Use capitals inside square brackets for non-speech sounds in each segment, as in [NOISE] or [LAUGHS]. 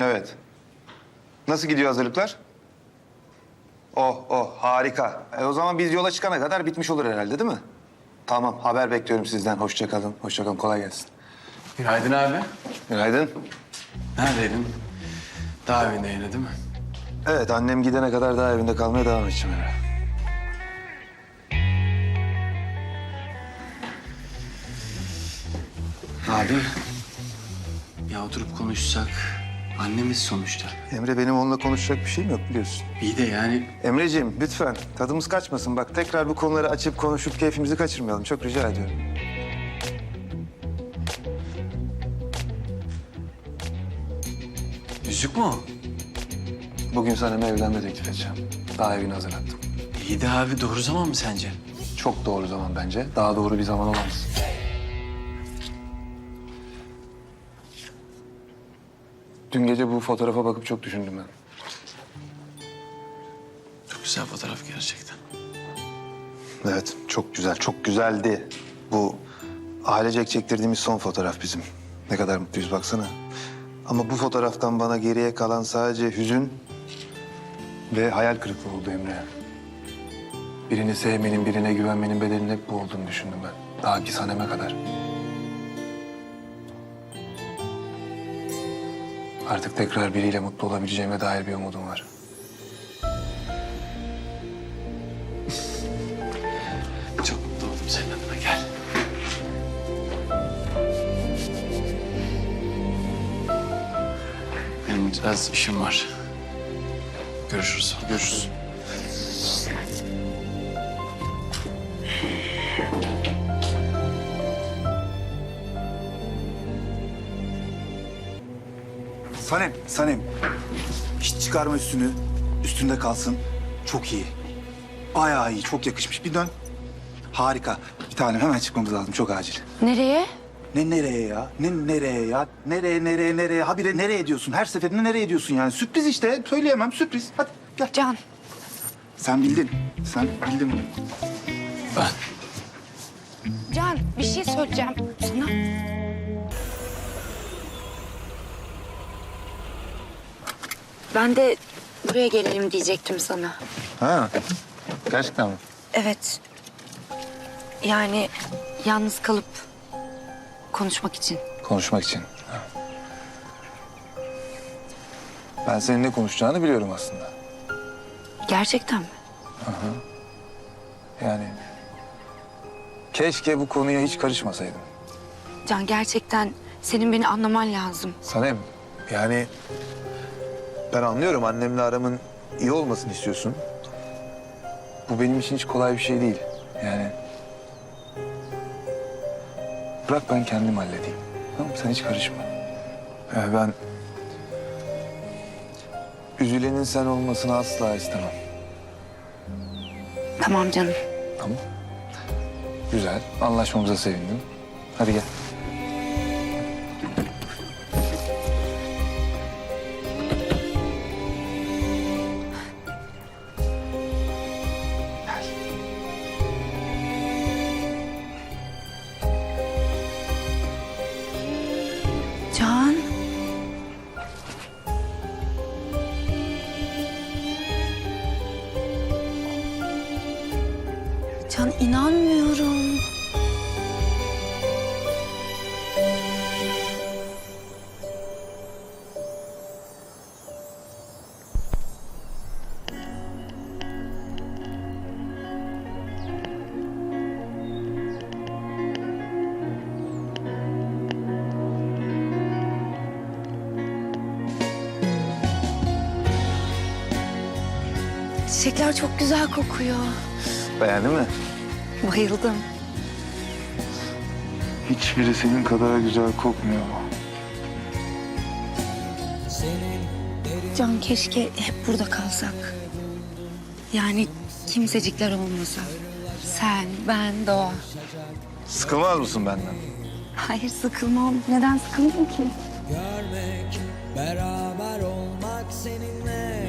Evet. Nasıl gidiyor hazırlıklar? Oh, oh, harika. E, o zaman biz yola çıkana kadar bitmiş olur herhalde değil mi? Tamam, haber bekliyorum sizden. Hoşça kalın, hoşça kalın. Kolay gelsin. Günaydın abi. Günaydın. Neredeydin? Daha evinde yine değil mi? Evet, annem gidene kadar daha evinde kalmaya devam edeceğim Emre. Abi. Ya oturup konuşsak. Annemiz sonuçta. Emre benim onunla konuşacak bir şeyim yok biliyorsun. İyi de yani Emreciğim lütfen tadımız kaçmasın. Bak tekrar bu konuları açıp konuşup keyfimizi kaçırmayalım. Çok rica ediyorum. yüzük mü o? Bugün sana evlenme teklif edeceğim. Daha evini hazırlattım. İyi de abi doğru zaman mı sence? Çok doğru zaman bence. Daha doğru bir zaman olamaz. Dün gece bu fotoğrafa bakıp çok düşündüm ben. Çok güzel fotoğraf gerçekten. Evet, çok güzel, çok güzeldi. Bu ailecek çektirdiğimiz son fotoğraf bizim. Ne kadar mutluyuz baksana. Ama bu fotoğraftan bana geriye kalan sadece hüzün ve hayal kırıklığı oldu Emre. Birini sevmenin, birine güvenmenin bedelinin hep bu olduğunu düşündüm ben. Daha ki Sanem'e kadar. Artık tekrar biriyle mutlu olabileceğime dair bir umudum var. [LAUGHS] Çok mutlu oldum senin adına gel. Benim biraz işim var. Görüşürüz. Görüşürüz. Sanem, Sanem. Hiç çıkarma üstünü. Üstünde kalsın. Çok iyi. Bayağı iyi, çok yakışmış. Bir dön. Harika. Bir tanem hemen çıkmamız lazım. Çok acil. Nereye? Ne nereye ya? Ne nereye ya? Nereye, nereye, nereye? Habire nereye diyorsun? Her seferinde nereye diyorsun yani? Sürpriz işte. Söyleyemem, sürpriz. Hadi gel. Can. Sen bildin. Sen bildin bunu. Ben. Can bir şey söyleyeceğim sana. Ben de buraya gelelim diyecektim sana. Ha, gerçekten mi? Evet. Yani yalnız kalıp konuşmak için. Konuşmak için. Ha. Ben senin ne konuşacağını biliyorum aslında. Gerçekten mi? Yani keşke bu konuya hiç karışmasaydım. Can gerçekten senin beni anlaman lazım. Sanem, yani ben anlıyorum annemle aramın iyi olmasını istiyorsun. Bu benim için hiç kolay bir şey değil. Yani bırak ben kendim halledeyim. Tamam mı? Sen hiç karışma. Yani ben üzülenin sen olmasını asla istemem. Tamam canım. Tamam. Güzel. Anlaşmamıza sevindim. Hadi gel. İnanmıyorum. Çiçekler çok güzel kokuyor. Beğendin mi? Bayıldım. Hiçbiri senin kadar güzel kokmuyor. Can keşke hep burada kalsak. Yani kimsecikler olmasa. Sen, ben, Doğa. Sıkılmaz mısın benden? Hayır sıkılmam. Neden sıkılmayayım ki? görmek, beraber olmak seninle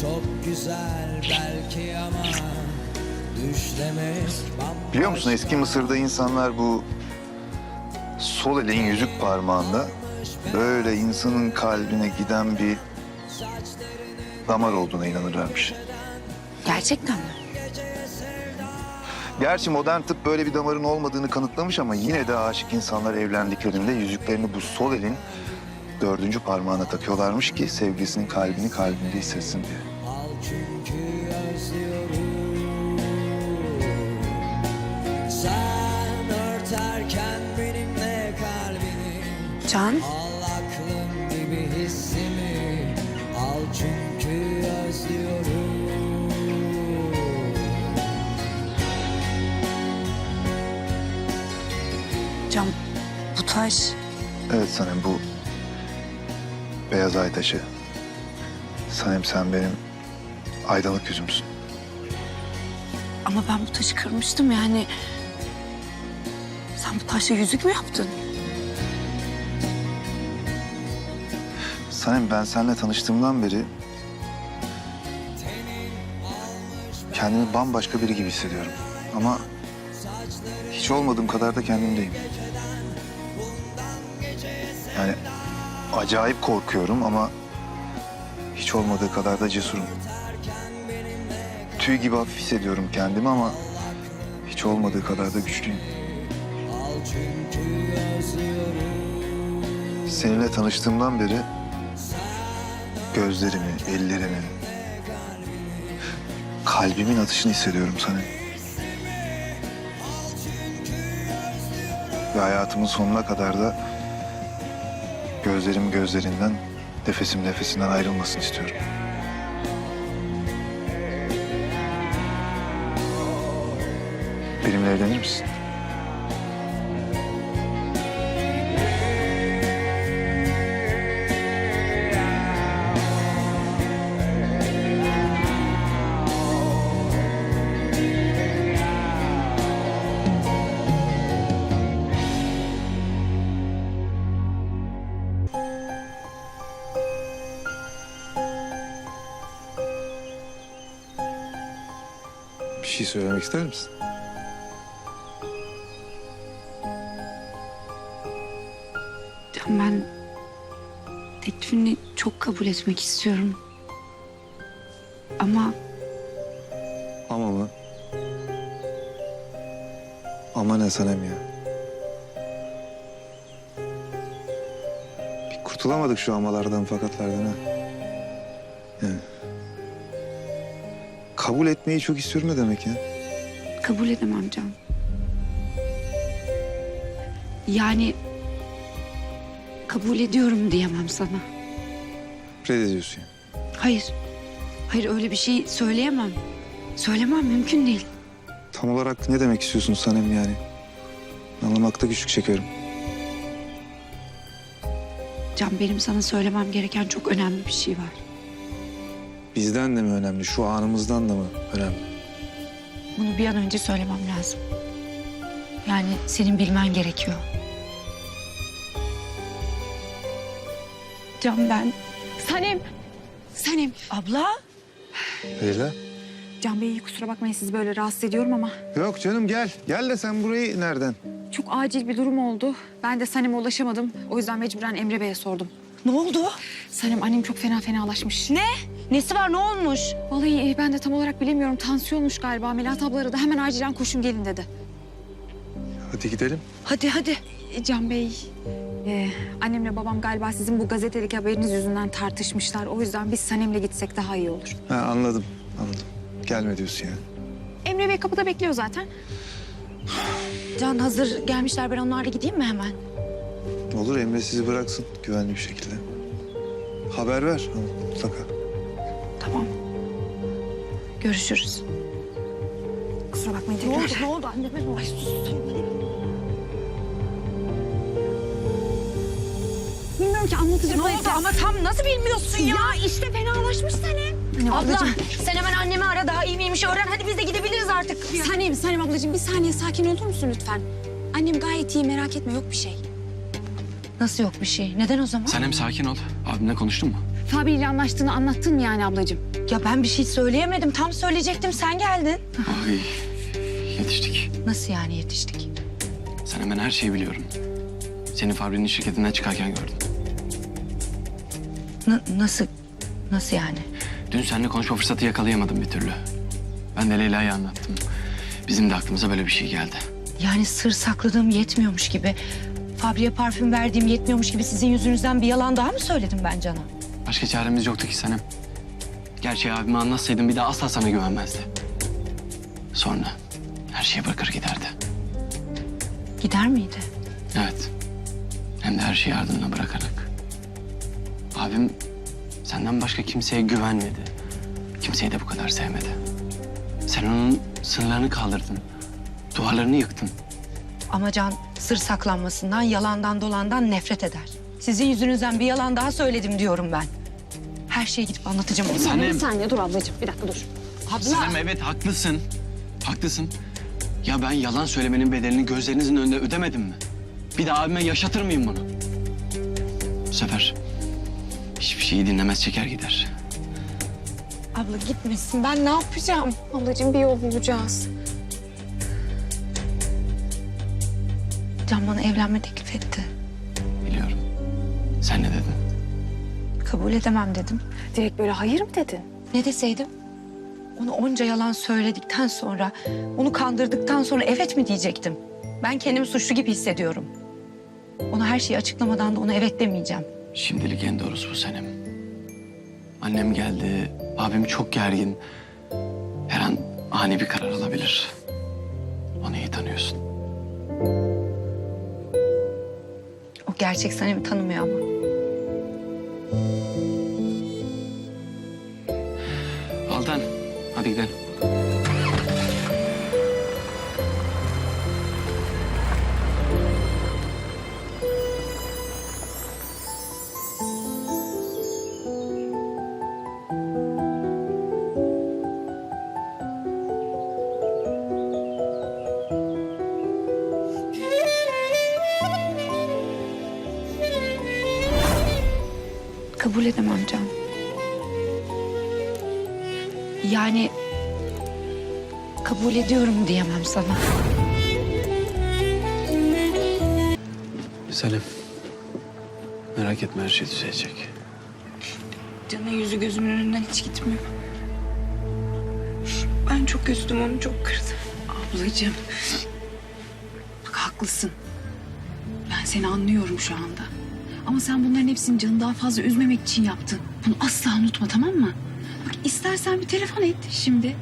çok güzel belki ama Biliyor musun eski Mısır'da insanlar bu sol elin yüzük parmağında böyle insanın kalbine giden bir damar olduğuna inanırlarmış. Gerçekten mi? Gerçi modern tıp böyle bir damarın olmadığını kanıtlamış ama yine de aşık insanlar evlendiklerinde yüzüklerini bu sol elin dördüncü parmağına takıyorlarmış ki sevgilisinin kalbini kalbinde hissetsin diye. Can, Al aklım gibi hissimi Al çünkü özlüyorum Can bu taş Evet Sanem bu beyaz ay taşı. Sanem sen benim aydınlık yüzümsün. ama ben bu taşı kırmıştım yani. Sen bu taşla yüzük mü yaptın? Sanem ben seninle tanıştığımdan beri kendimi bambaşka biri gibi hissediyorum. Ama hiç olmadığım kadar da kendimdeyim. Yani acayip korkuyorum ama hiç olmadığı kadar da cesurum. Tüy gibi hafif hissediyorum kendimi ama hiç olmadığı kadar da güçlüyüm. Seninle tanıştığımdan beri gözlerimi, ellerimi, kalbimin atışını hissediyorum sana. Ve hayatımın sonuna kadar da gözlerim gözlerinden, nefesim nefesinden ayrılmasını istiyorum. Benimle evlenir misin? İster misin? Can ben teklifini çok kabul etmek istiyorum. Ama Ama mı? Ama ne Sanem ya? Bir kurtulamadık şu amalardan fakatlardan ha. Yani. Kabul etmeyi çok istiyorum ne demek ya? Kabul edemem Can. Yani kabul ediyorum diyemem sana. Reddediyorsun yani. Hayır. Hayır öyle bir şey söyleyemem. Söylemem mümkün değil. Tam olarak ne demek istiyorsun Sanem yani? Anlamakta güçlük çekiyorum. Can benim sana söylemem gereken çok önemli bir şey var. Bizden de mi önemli, şu anımızdan da mı önemli? Bunu bir an önce söylemem lazım. Yani senin bilmen gerekiyor. Can ben... Sanem! Sanem! Abla! Leyla? Can Bey kusura bakmayın sizi böyle rahatsız ediyorum ama Yok canım gel. Gel de sen burayı nereden? çok acil bir durum oldu. Ben de Sanem'e ulaşamadım. O yüzden mecburen Emre Bey'e sordum. Ne oldu? Sanem annem çok fena fenalaşmış. Ne? Nesi var ne olmuş? Vallahi e, ben de tam olarak bilemiyorum. Tansiyonmuş galiba. Melahat abla aradı. Hemen acilen koşun gelin dedi. Hadi gidelim. Hadi hadi. E, Can Bey, e, annemle babam galiba sizin bu gazetedeki haberiniz yüzünden tartışmışlar. O yüzden biz Sanem'le gitsek daha iyi olur. Ha anladım, anladım. Gelme diyorsun yani. Emre Bey kapıda bekliyor zaten. Can hazır gelmişler ben onlarla gideyim mi hemen? Olur Emre sizi bıraksın güvenli bir şekilde. Haber ver ama mutlaka. Tamam. Görüşürüz. Kusura bakmayın tekrar. Ne oldu anneme ne oldu? Ay sus. Bilmiyorum ki anlatacak Ne oldu ama tam nasıl bilmiyorsun ya? işte fenalaşmış Sanem. Hani Abla ablacığım, sen hemen annemi ara daha iyi miymiş öğren hadi biz de gidebiliriz artık. Sanem, Sanem ablacığım bir saniye sakin olur musun lütfen? Annem gayet iyi merak etme yok bir şey. Nasıl yok bir şey? Neden o zaman? Sen hem sakin ol. Abimle konuştun mu? Fabi ile anlaştığını anlattın mı yani ablacığım? Ya ben bir şey söyleyemedim. Tam söyleyecektim sen geldin. Ay yetiştik. Nasıl yani yetiştik? Sen hemen her şeyi biliyorum. Seni Fabri'nin şirketinden çıkarken gördüm. Na- nasıl? Nasıl yani? Dün seninle konuşma fırsatı yakalayamadım bir türlü. Ben de Leyla'ya anlattım. Bizim de aklımıza böyle bir şey geldi. Yani sır sakladığım yetmiyormuş gibi... Fabriye parfüm verdiğim yetmiyormuş gibi sizin yüzünüzden bir yalan daha mı söyledim ben Can'a? Başka çaremiz yoktu ki Sanem. Gerçeği abime anlatsaydım bir daha asla sana güvenmezdi. Sonra her şeyi bırakır giderdi. Gider miydi? Evet. Hem de her şeyi ardına bırakarak. Abim senden başka kimseye güvenmedi. Kimseyi de bu kadar sevmedi. Sen onun sınırlarını kaldırdın. Duvarlarını yıktın. Ama Can sır saklanmasından, yalandan dolandan nefret eder. Sizin yüzünüzden bir yalan daha söyledim diyorum ben. Her şeyi gidip anlatacağım ona. Sanem. Bir saniye dur ablacığım bir dakika dur. Sanem evet haklısın. Haklısın. Ya ben yalan söylemenin bedelini gözlerinizin önünde ödemedim mi? Bir daha abime yaşatır mıyım bunu? Bu sefer hiçbir şeyi dinlemez çeker gider. Abla gitmesin ben ne yapacağım? Ablacığım bir yol bulacağız. Can bana evlenme teklif etti. Sen ne dedin? Kabul edemem dedim. Direkt böyle hayır mı dedin? Ne deseydim? Onu onca yalan söyledikten sonra, onu kandırdıktan sonra evet mi diyecektim? Ben kendimi suçlu gibi hissediyorum. Ona her şeyi açıklamadan da ona evet demeyeceğim. Şimdilik en doğrusu bu Sanem. Annem geldi. Abim çok gergin. Her an ani bir karar alabilir. Onu iyi tanıyorsun. O gerçek Sanem'i tanımıyor ama. Kabul edemem Can. Yani kabul ediyorum diyemem sana. Sanem. Merak etme her şey düzelecek. Can'ın yüzü gözümün önünden hiç gitmiyor. Ben çok üzdüm onu, çok kırdım. Ablacığım. Bak haklısın. Ben seni anlıyorum şu anda. Ama sen bunların hepsini canı daha fazla üzmemek için yaptın. Bunu asla unutma tamam mı? Bak istersen bir telefon et şimdi.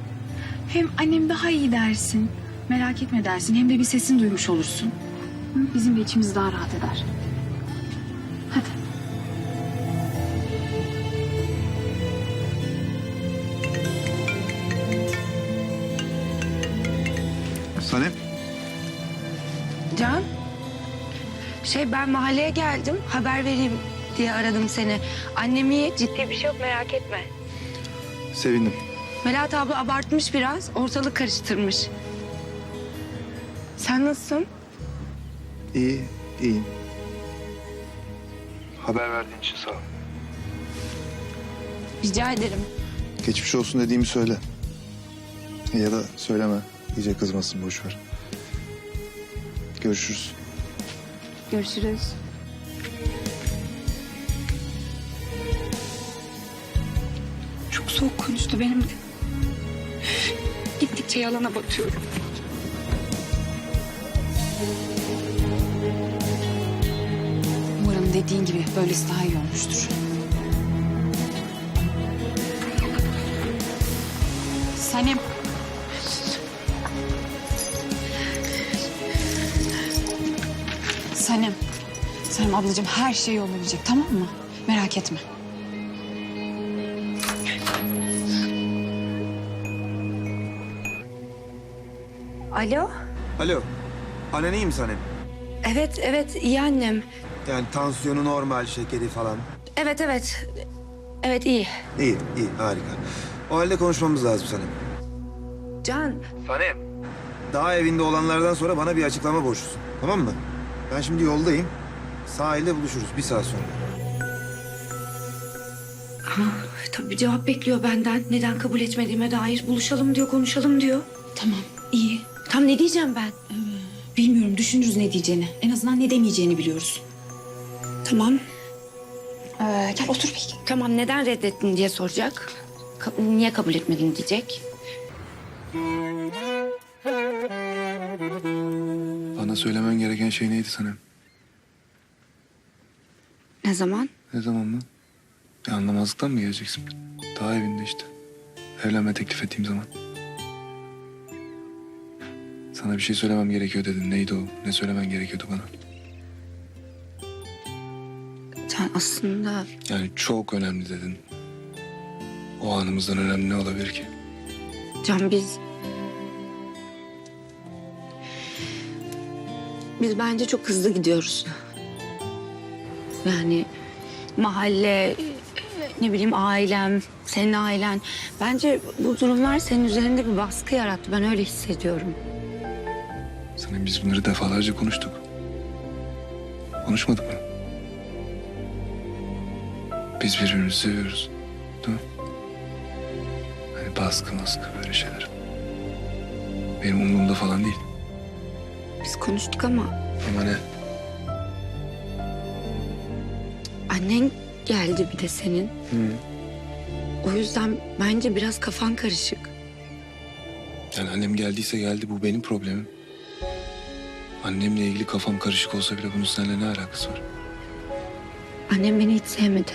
Hem annem daha iyi dersin. Merak etme dersin. Hem de bir sesini duymuş olursun. Bizim de içimiz daha rahat eder. Hadi. Şey ben mahalleye geldim. Haber vereyim diye aradım seni. Annem iyi. Ciddi bir şey yok merak etme. Sevindim. Melahat abla abartmış biraz. Ortalık karıştırmış. Sen nasılsın? İyi, iyiyim. Haber verdiğin için sağ ol. Rica ederim. Geçmiş olsun dediğimi söyle. Ya da söyleme. İyice kızmasın boş ver. Görüşürüz. Görüşürüz. Çok soğuk konuştu benimle. Gittikçe yalana batıyorum. Umarım dediğin gibi böylesi daha iyi olmuştur. Sanem. Sanem. Sanem ablacığım her şey yoluna girecek tamam mı? Merak etme. Alo. Alo. Annen iyi mi Sanem? Evet evet iyi annem. Yani tansiyonu normal, şekeri falan. Evet evet. Evet iyi. İyi, iyi, harika. O halde konuşmamız lazım Sanem. Can Sanem. Daha evinde olanlardan sonra bana bir açıklama borçlusun. Tamam mı? Ben şimdi yoldayım. Sahilde buluşuruz bir saat sonra. tabii cevap bekliyor benden. Neden kabul etmediğime dair. Buluşalım diyor konuşalım diyor. Tamam iyi. Tam ne diyeceğim ben? Bilmiyorum düşünürüz ne diyeceğini. En azından ne demeyeceğini biliyoruz. Tamam. Ee, gel otur bir. Tamam neden reddettin diye soracak. Ka- niye kabul etmedin diyecek. Bana söylemen gereken şey neydi Sanem? Ne zaman? Ne zaman mı? Bir anlamazlıktan mı geleceksin? Daha evinde işte. Evlenme teklif ettiğim zaman. Sana bir şey söylemem gerekiyor dedin. Neydi o? Ne söylemen gerekiyordu bana? Sen aslında Yani çok önemli dedin. O anımızdan önemli ne olabilir ki? Can biz... Biz bence çok hızlı gidiyoruz. Yani mahalle, ne bileyim ailem, senin ailen. Bence bu durumlar senin üzerinde bir baskı yarattı. Ben öyle hissediyorum. Sana biz bunları defalarca konuştuk. Konuşmadık mı? Biz birbirimizi seviyoruz. Değil mi? Hani baskı maskı böyle şeyler. Benim umurumda falan değil. Biz konuştuk ama Ama ne? annen geldi bir de senin. Hı. O yüzden bence biraz kafan karışık. Yani annem geldiyse geldi bu benim problemim. Annemle ilgili kafam karışık olsa bile bunun seninle ne alakası var? Annem beni hiç sevmedi.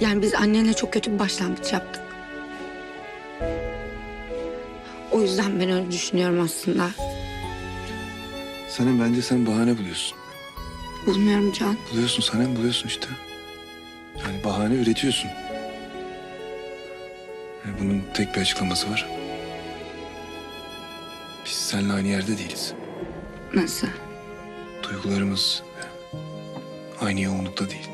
Yani biz annenle çok kötü bir başlangıç yaptık. O yüzden ben öyle düşünüyorum aslında. Sanem bence sen bahane buluyorsun. Bulmuyorum Can. Buluyorsun Sanem buluyorsun işte. Yani bahane üretiyorsun. Yani bunun tek bir açıklaması var. Biz seninle aynı yerde değiliz. Nasıl? Duygularımız aynı yoğunlukta değil.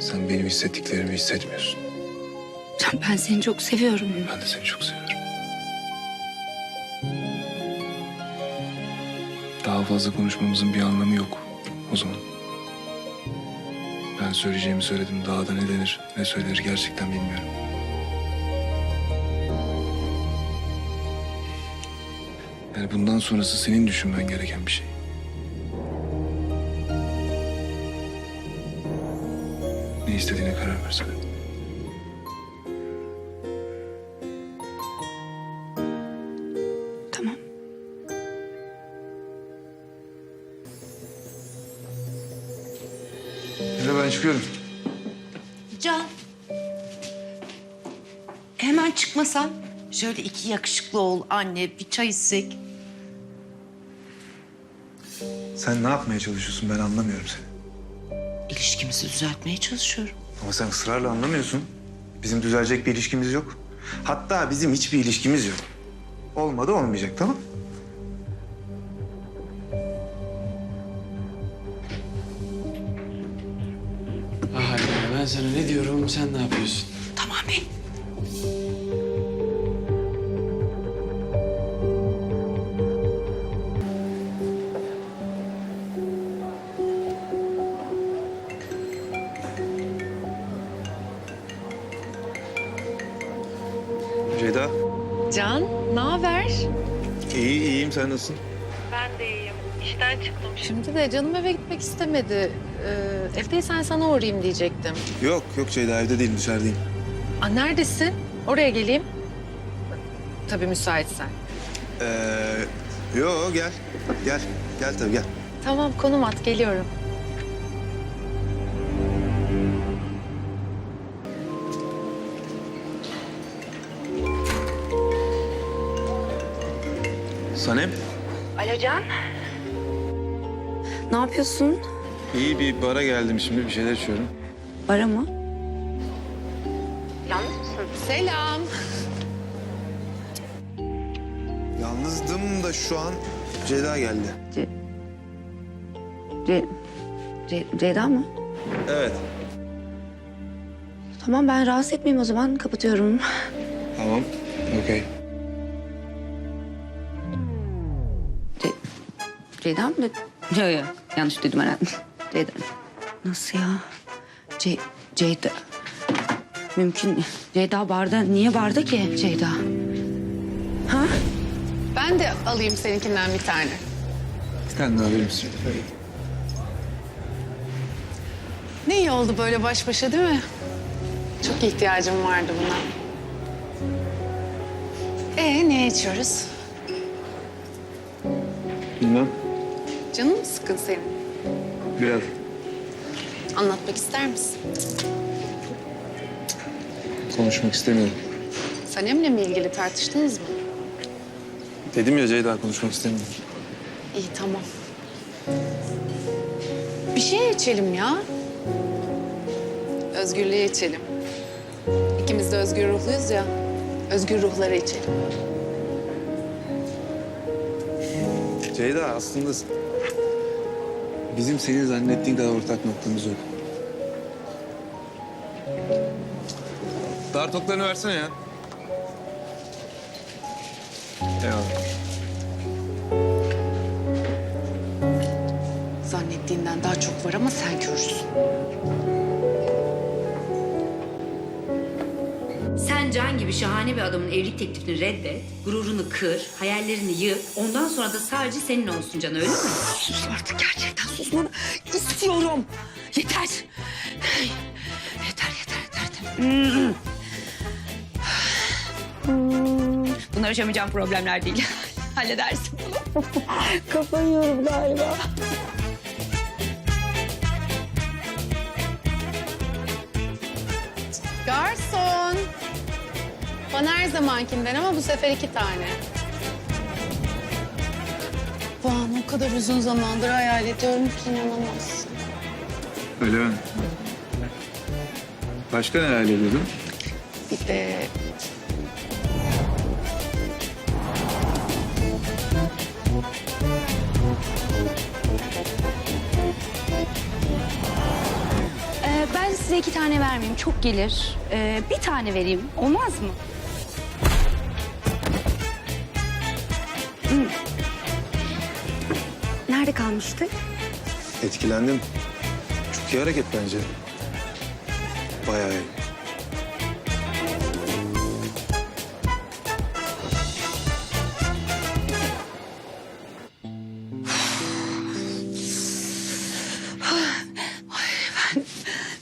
Sen benim hissettiklerimi hissetmiyorsun. Can ben seni çok seviyorum. Ben de seni çok seviyorum. Fazla konuşmamızın bir anlamı yok o zaman. Ben söyleyeceğimi söyledim. Daha da ne denir, ne söylenir gerçekten bilmiyorum. Yani bundan sonrası senin düşünmen gereken bir şey. Ne istediğine karar versene. Ben çıkıyorum. Can. Hemen çıkmasan. Şöyle iki yakışıklı ol anne bir çay içsek. Sen ne yapmaya çalışıyorsun ben anlamıyorum seni. İlişkimizi düzeltmeye çalışıyorum. Ama sen ısrarla anlamıyorsun. Bizim düzelecek bir ilişkimiz yok. Hatta bizim hiçbir ilişkimiz yok. Olmadı olmayacak tamam Ah Ceyda. Can, ne haber? İyi iyiyim sen nasılsın? Ben de iyiyim. İşten çıktım. Şimdi de canım eve gitmek istemedi. Ee, evdeysen sana uğrayayım diyecektim. Yok yok Ceyda evde değilim dışarıdayım. Aa, neredesin? Oraya geleyim. Tabii müsaitsen. Ee, yo gel. Gel. Gel tabii gel. Tamam, konum at, geliyorum. Sanem. Ne yapıyorsun? İyi bir bara geldim şimdi bir şeyler içiyorum. Bara mı? Selam. Yalnızdım da şu an Ceyda geldi. Ce Ce- Ceyda mı? Evet. Tamam ben rahatsız etmeyeyim o zaman. Kapatıyorum. Tamam. Okey. Ceyda mı dedi? Yok yok. Yanlış duydum herhalde. Ceyda. Nasıl ya? Ce Ceyda. Mümkün. Ceyda barda. Niye barda ki Ceyda? Ha? Ben de alayım seninkinden bir tane. Bir tane daha verir misin? Ne iyi oldu böyle baş başa değil mi? Çok ihtiyacım vardı buna. Ee ne içiyoruz? Bilmem. Canın mı sıkın senin? Biraz. Anlatmak ister misin? Konuşmak istemiyorum. Sanem'le mi ilgili tartıştınız mı? Dedim ya Ceyda konuşmak istemiyorum. İyi tamam. Bir şey içelim ya. Özgürlüğü içelim. İkimiz de özgür ruhluyuz ya. Özgür ruhları içelim. Ceyda aslında bizim senin zannettiğin kadar ortak noktamız yok. Dar toklarını versene ya. Eyvallah. Zannettiğinden daha çok var ama sen körsün. Can gibi şahane bir adamın evlilik teklifini reddet, gururunu kır, hayallerini yık. Ondan sonra da sadece senin olsun Can öyle mi? Sus artık gerçekten susmanı istiyorum. Yeter. Yeter yeter yeter. Bunlar aşamayacağım problemler değil. [LAUGHS] Halledersin bunu. [LAUGHS] Kafayı yiyorum galiba. Garson. Bana her zamankinden ama bu sefer iki tane. Bu anı o kadar uzun zamandır hayal ediyorum ki inanamazsın. Öyle mi? Başka ne hayal ediyordun? Bir de Ee, ben size iki tane vermeyeyim, çok gelir. Ee, bir tane vereyim, olmaz mı? Nerede kalmıştık? Etkilendim. Çok iyi hareket bence. Bayağı iyi.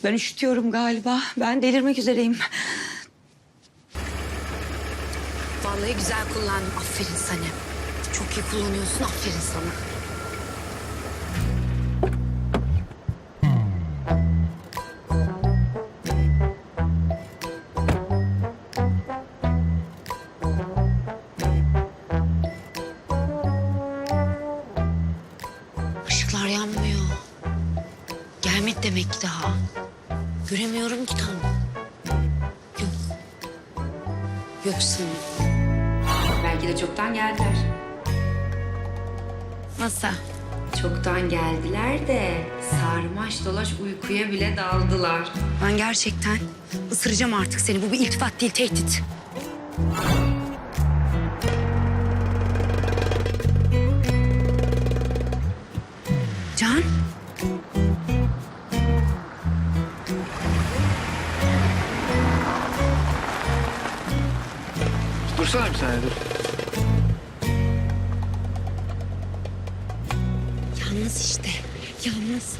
Ben üşütüyorum galiba. Ben delirmek üzereyim. Vallahi güzel kullandım. Aferin sana. Çok iyi kullanıyorsun. Aferin sana. Geldiler. Nasıl? Çoktan geldiler de sarmaş dolaş uykuya bile daldılar. Ben gerçekten ısıracağım artık seni. Bu bir iltifat değil, tehdit. Can? Dursana bir saniye dur. Yalnız.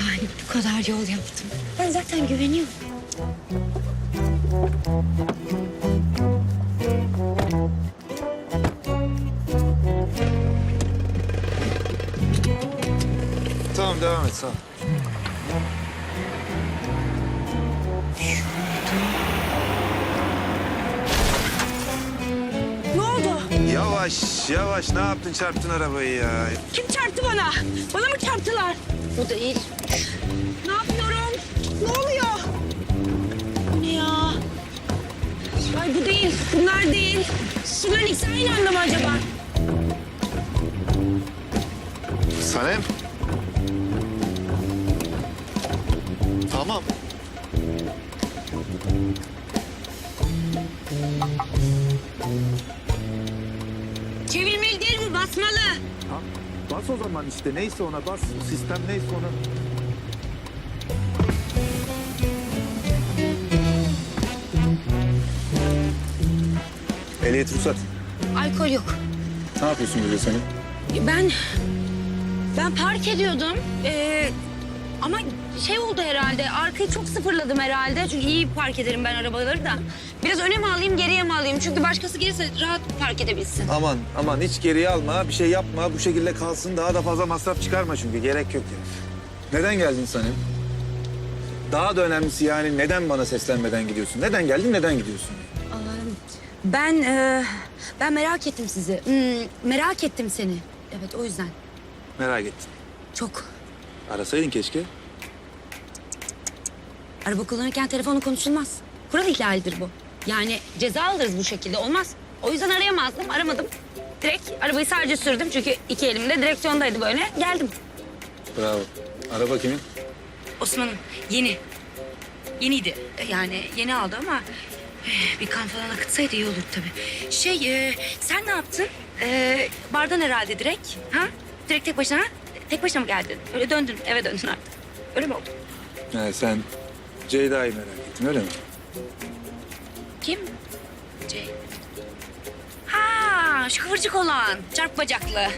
Yani bu kadar yol yaptım. Ben zaten güveniyorum. Tamam devam et sağ ol. Yavaş yavaş ne yaptın çarptın arabayı ya. Kim çarptı bana? Bana mı çarptılar? Bu değil. Ne yapıyorum? Ne oluyor? Bu ne ya? Ay bu değil, bunlar değil. Bunların ikisi aynı anda mı acaba? Sanem. Tamam. Basmalı. Bas o zaman işte neyse ona bas. Sistem neyse ona. Ehliyet ruhsat. Alkol yok. Ne yapıyorsun burada senin? Ben... Ben park ediyordum. Ee, Ama şey oldu herhalde. Arkayı çok sıfırladım herhalde. Çünkü iyi park ederim ben arabaları da. Biraz öne mi alayım, geriye mi alayım? Çünkü başkası gelirse rahat park edebilsin. Aman aman hiç geriye alma bir şey yapma bu şekilde kalsın daha da fazla masraf çıkarma çünkü gerek yok yani. Neden geldin Sanem? Daha da önemlisi yani neden bana seslenmeden gidiyorsun? Neden geldin neden gidiyorsun? Ben e, ben merak ettim sizi. Hmm, merak ettim seni. Evet o yüzden. Merak ettim. Çok. Arasaydın keşke. Araba kullanırken telefonu konuşulmaz. Kural ihlalidir bu. Yani ceza alırız bu şekilde. Olmaz. O yüzden arayamazdım. Aramadım. Direkt arabayı sadece sürdüm. Çünkü iki elim de direksiyondaydı böyle. Geldim. Bravo. Araba kimin? Osman'ın yeni. Yeniydi. Yani yeni aldı ama eh, bir kan falan akıtsaydı iyi olurdu tabii. Şey, e, sen ne yaptın? E, bardan herhalde direkt. Ha? Direkt tek başına. Tek başına mı geldin? Öyle döndün, eve döndün artık. Öyle mi oldu? He, sen Ceyda'yı merak ettin öyle mi? Kim? Şey. Ha, şu kıvırcık olan, çarp bacaklı.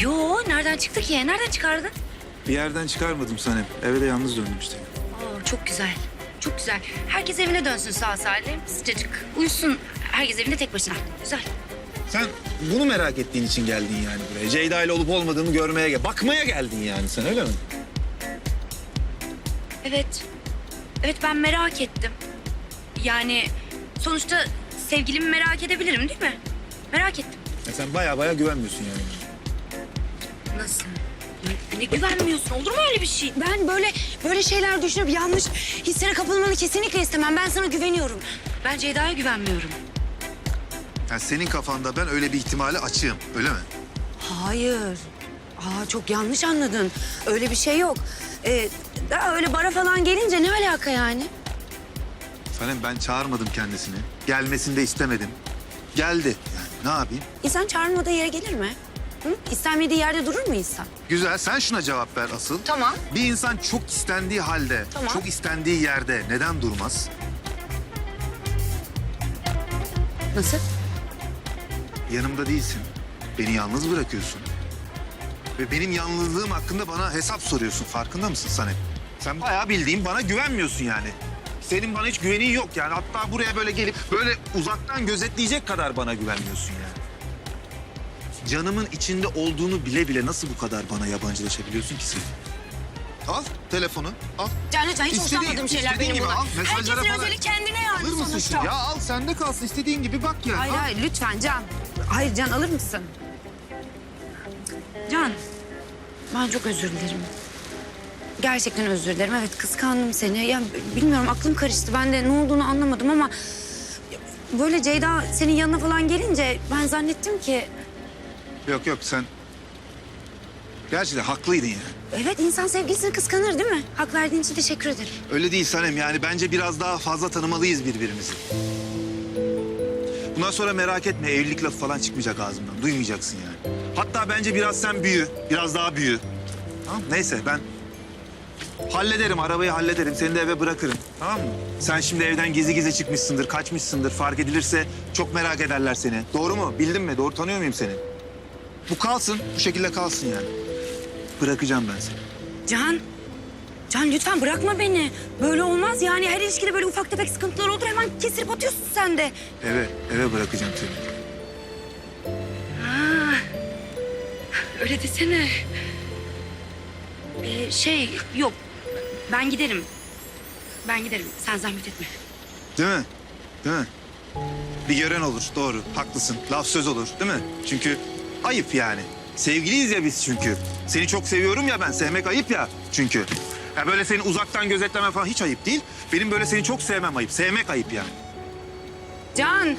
Yo, nereden çıktı ki? Nereden çıkardın? Bir yerden çıkarmadım Sanem. Eve de yalnız döndüm işte. Oo, çok güzel. Çok güzel. Herkes evine dönsün sağ salim. Sıcacık. Uyusun. Herkes evinde tek başına. Güzel. Sen bunu merak ettiğin için geldin yani buraya. Ceyda ile olup olmadığını görmeye gel. Bakmaya geldin yani sen öyle mi? Evet. Evet ben merak ettim. Yani sonuçta sevgilimi merak edebilirim değil mi? Merak ettim. Ya sen baya baya güvenmiyorsun yani. Nasıl? Ne, ne güvenmiyorsun? Olur mu öyle bir şey? Ben böyle böyle şeyler düşünüp yanlış hislere kapılmanı kesinlikle istemem. Ben sana güveniyorum. Ben Ceyda'ya güvenmiyorum. Yani senin kafanda ben öyle bir ihtimale açığım öyle mi? Hayır. Aa, çok yanlış anladın. Öyle bir şey yok. Ee, daha öyle bara falan gelince ne alaka yani? Sanem ben çağırmadım kendisini. Gelmesini de istemedim. Geldi. Yani ne yapayım? İnsan çağırmadığı yere gelir mi? Hı? İstenmediği yerde durur mu insan? Güzel sen şuna cevap ver asıl. Tamam. Bir insan çok istendiği halde, Tamam. çok istendiği yerde neden durmaz? Nasıl? Yanımda değilsin. Beni yalnız bırakıyorsun. Ve benim yalnızlığım hakkında bana hesap soruyorsun. Farkında mısın Sanem? Sen bayağı bildiğin bana güvenmiyorsun yani. Senin bana hiç güvenin yok yani. Hatta buraya böyle gelip böyle uzaktan gözetleyecek kadar bana güvenmiyorsun yani. Canımın içinde olduğunu bile bile nasıl bu kadar bana yabancılaşabiliyorsun ki sen? Al telefonu, al. Can lütfen hiç İstediğin- hoşlanmadığım şeyler istediğin benim gibi bunlar. al, mesajlara Herkesin falan. özeli kendine yani Alır mısın sonuçta. şunu? Ya al sende kalsın. istediğin gibi bak ya. Hayır al. hayır lütfen Can. Hayır Can alır mısın? Can. Ben çok özür dilerim. Gerçekten özür dilerim. Evet kıskandım seni. Ya bilmiyorum aklım karıştı. Ben de ne olduğunu anlamadım ama... Böyle Ceyda senin yanına falan gelince ben zannettim ki... Yok yok sen... Gerçekten haklıydın ya. Evet insan sevgilisini kıskanır değil mi? Hak verdiğin için teşekkür ederim. Öyle değil Sanem yani bence biraz daha fazla tanımalıyız birbirimizi. Bundan sonra merak etme evlilik lafı falan çıkmayacak ağzımdan. Duymayacaksın yani. Hatta bence biraz sen büyü, biraz daha büyü. Tamam Neyse ben hallederim, arabayı hallederim. Seni de eve bırakırım. Tamam mı? Sen şimdi evden gizli gizli çıkmışsındır, kaçmışsındır. Fark edilirse çok merak ederler seni. Doğru mu? Bildin mi? Doğru tanıyor muyum seni? Bu kalsın, bu şekilde kalsın yani. Bırakacağım ben seni. Can. Can lütfen bırakma beni. Böyle olmaz yani. Her ilişkide böyle ufak tefek sıkıntılar olur. Hemen kesirip atıyorsun sen de. Eve, eve bırakacağım seni. Ha, öyle desene. Ee, şey yok. Ben giderim. Ben giderim. Sen zahmet etme. Değil mi? Değil mi? Bir gören olur, doğru. Haklısın. Laf söz olur, değil mi? Çünkü ayıp yani. Sevgiliyiz ya biz çünkü. Seni çok seviyorum ya ben. Sevmek ayıp ya çünkü. Ya böyle seni uzaktan gözetleme falan hiç ayıp değil. Benim böyle seni çok sevmem ayıp. Sevmek ayıp yani. Can.